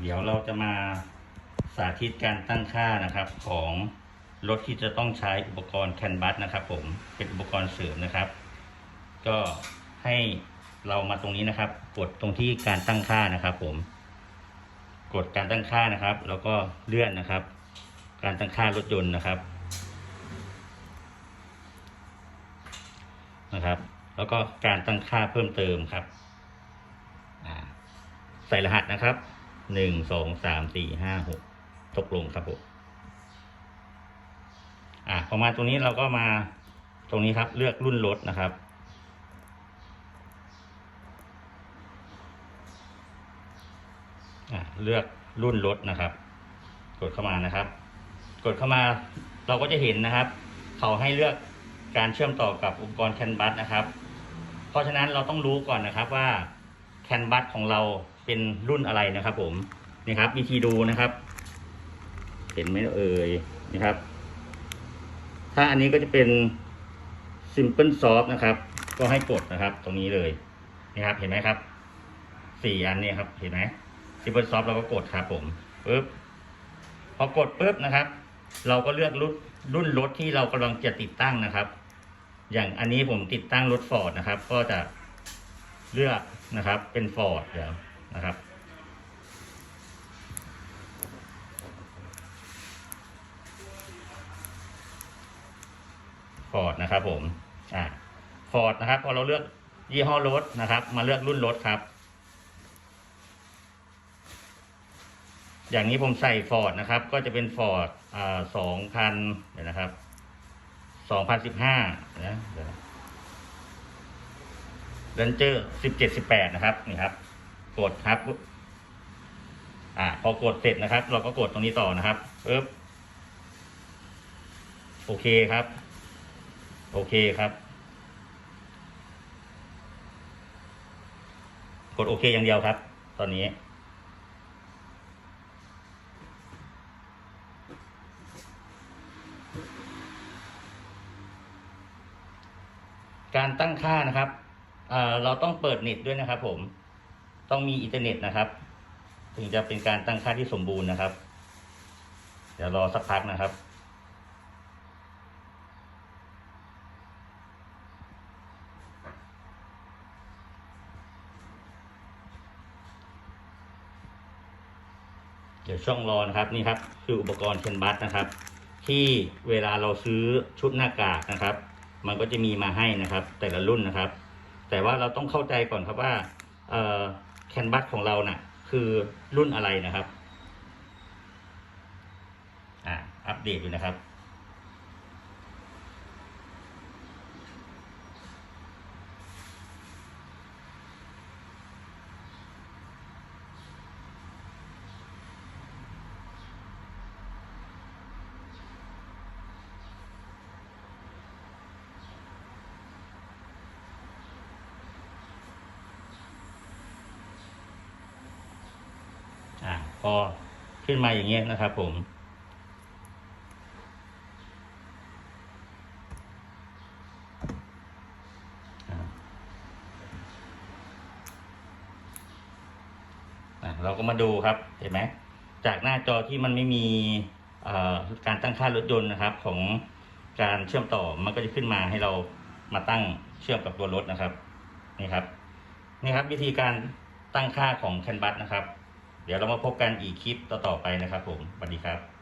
เดี๋ยวเราจะมาสาธิตการตั้งค่านะครับของรถที่จะต้องใช้อุปกรณ์แคนบัสนะครับ ผมเป็นอุปกรณ์เสริมนะครับ ก็ให้เรามาตรงนี้นะครับ กดตรงที่การตั้งค่านะครับ ผม กดการตั้งค่านะครับ แล้วก็เลื่อนนะครับ การตั้งค่ารถยนต์นะครับนะครับ แล้วก็การตั้งค่าเพิ่มเติมครับใส่รหัสนะครับ หนึ่งสองสามสี่ห้าหกตกลงครับผมอ่าพอมาตรงนี้เราก็มาตรงนี้ครับเลือกรุ่นรถนะครับ อ่าเลือกรุ่นรถนะครับ กดเข้ามานะครับ กดเข้ามาเราก็จะเห็นนะครับ เขาให้เลือกการเชื่อมต่อกับอุปกรณ์แคนบัสนะครับ เพราะฉะนั้นเราต้องรู้ก่อนนะครับว่าแคนบัสของเรา เป็นรุ่นอะไรนะครับ ผมนี่ครับ วิธีดูนะครับ เห็นไหมเอ่ยนะครับ ถ้าอันนี้ก็จะเป็น Simple Soft นะครับ ก็ให้กดนะครับ ตรงนี้เลยนี่ครับ เห็นไหมครับสี่อันนี้ครับ เห็นไหม Simple Soft เราก็กดครับ ผมปึ๊บพอกดปึ๊บนะครับ เราก็เลือกรุ่นรุ่นรถที่เรากำลังจะติดตั้งนะครับ อย่างอันนี้ผมติดตั้งรถฟอร์ดนะครับ ก็จะเลือกนะครับ เป็นฟอร์ดเดี๋ยว นะครับฟอร์ดนะครับผม อ่าฟอร์ดนะครับ พอเราเลือกยี่ห้อรถนะครับ มาเลือกรุ่นรถครับ อย่างนี้ผมใส่ฟอร์ดนะครับ ก็จะเป็นฟอร์ดอ่าสองพันเดี๋ยวนะครับสองพันสิบห้านะเดี๋ยวเรนเจอร์สิบเจ็ดสิบแปดนะครับ นี่ครับ กดครับ อ่า พอกดเสร็จนะครับ เราก็กดตรงนี้ต่อนะครับปึ๊บโอเคครับ โอเคครับ กดโอเคอย่างเดียวครับ ตอนนี้การตั้งค่านะครับเอ่อเราต้องเปิดเน็ตด้วยนะครับผม ต้องมีอินเทอร์เน็ตนะครับ ถึงจะเป็นการตั้งค่าที่สมบูรณ์นะครับ เดี๋ยวรอสักพักนะครับเดี๋ยวช่องรอนะครับนี่ครับคืออุปกรณ์เชนบัสนะครับ ที่เวลาเราซื้อชุดหน้ากากนะครับ มันก็จะมีมาให้นะครับ แต่ละรุ่นนะครับ แต่ว่าเราต้องเข้าใจก่อนครับว่าเอ่อ แคนบัสของเราน่ะ คือรุ่นอะไรนะครับ อ่าอัปเดตอยู่นะครับ อ่าพอขึ้นมาอย่างเงี้ยนะครับผม เราก็มาดูครับ เห็นไหม จากหน้าจอที่มันไม่มีการตั้งค่ารถยนต์นะครับ ของการเชื่อมต่อมันก็จะขึ้นมาให้เรามาตั้งเชื่อมกับตัวรถนะครับ นี่ครับ นี่ครับวิธีการตั้งค่าของแคนบัสนะครับ เดี๋ยวเรามาพบกันอีกคลิปต่อๆไปนะครับผมสวัสดีครับ